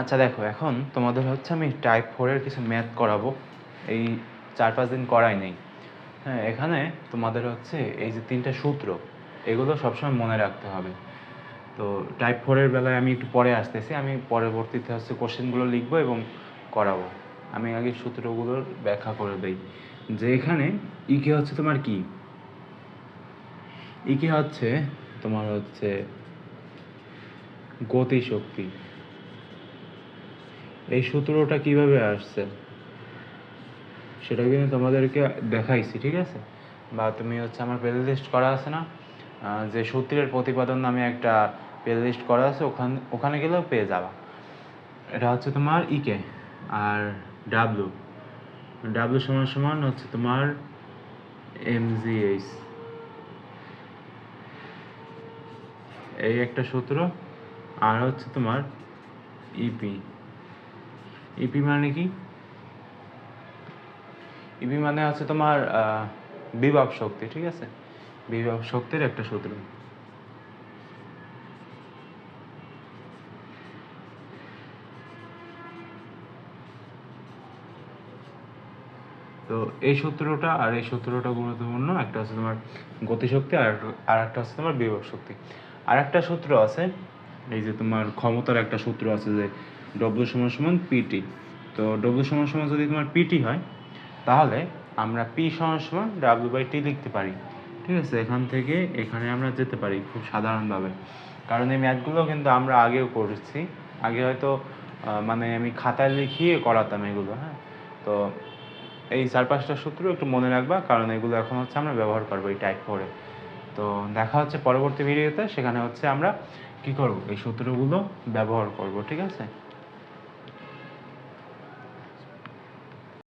আচ্ছা দেখো, এখন তোমাদের হচ্ছে আমি টাইপ ফোরের কিছু ম্যাথ করাবো। এই চার পাঁচ দিন করাই নেই। হ্যাঁ এখানে তোমাদের হচ্ছে এই যে তিনটা সূত্র, এগুলো সবসময় মনে রাখতে হবে। তো টাইপ ফোরের বেলায় আমি একটু পরে আসতেছি, আমি পরবর্তীতে হচ্ছে কোশ্চেনগুলো লিখব এবং করাবো। আমি আগে সূত্রগুলোর ব্যাখ্যা করে দিই। যে এখানে ইকে হচ্ছে তোমার কি? ইকে হচ্ছে তোমার হচ্ছে গতি শক্তি এই সূত্রটা কীভাবে আসছে? সেটা কিন্তু তোমাদেরকে দেখাইছি, ঠিক আছে? বা তুমি হচ্ছে আমার প্লে লিস্ট করা আছে না? যে সূত্রের প্রতিপাদন নামে একটা প্লে লিস্ট করা আছে, ওখান ওখানে গেলেও পেয়ে যাবা। এটা হচ্ছে তোমার ইকে আর ডাব্লু ডাব্লু সমান সমান হচ্ছে তোমার এমজিএইচ এই একটা সূত্র, আর হচ্ছে তোমার ইপি ইপি মানে কি? ইপি মানে হচ্ছে তোমার বিভব শক্তি, ঠিক আছে? বিভব শক্তির একটা সূত্র। তো এই সূত্রটা আর এই সূত্রটা গুরুত্বপূর্ণ, একটা হচ্ছে তোমার গতিশক্তি আর আর একটা হচ্ছে তোমার বিভব শক্তি। আর একটা সূত্র আছে এই যে তোমার ক্ষমতার একটা সূত্র আছে যে ডব্লিউ সমান সমান পিটি তো ডব্লিউ সমান সমান যদি তোমার পিটি হয়, তাহলে আমরা পি সমান সমান ডাব্লিউ বাই টি লিখতে পারি। ঠিক আছে? এখান থেকে এখানে আমরা যেতে পারি খুব সাধারণভাবে। কারণ এই ম্যাথগুলো কিন্তু আমরা আগেও করেছি। আগে হয়তো মানে আমি খাতায় লিখিয়ে করাতাম এগুলো হ্যাঁ? তো এই চার পাঁচটা সূত্র একটু মনে রাখবা, কারণ এগুলো এখন হচ্ছে আমরা ব্যবহার করব এই টাইপ করে তো দেখা হচ্ছে পরবর্তী ভিডিওতে সেখানে হচ্ছে আমরা কি করব? এই সূত্রগুলো ব্যবহার করব, ঠিক আছে?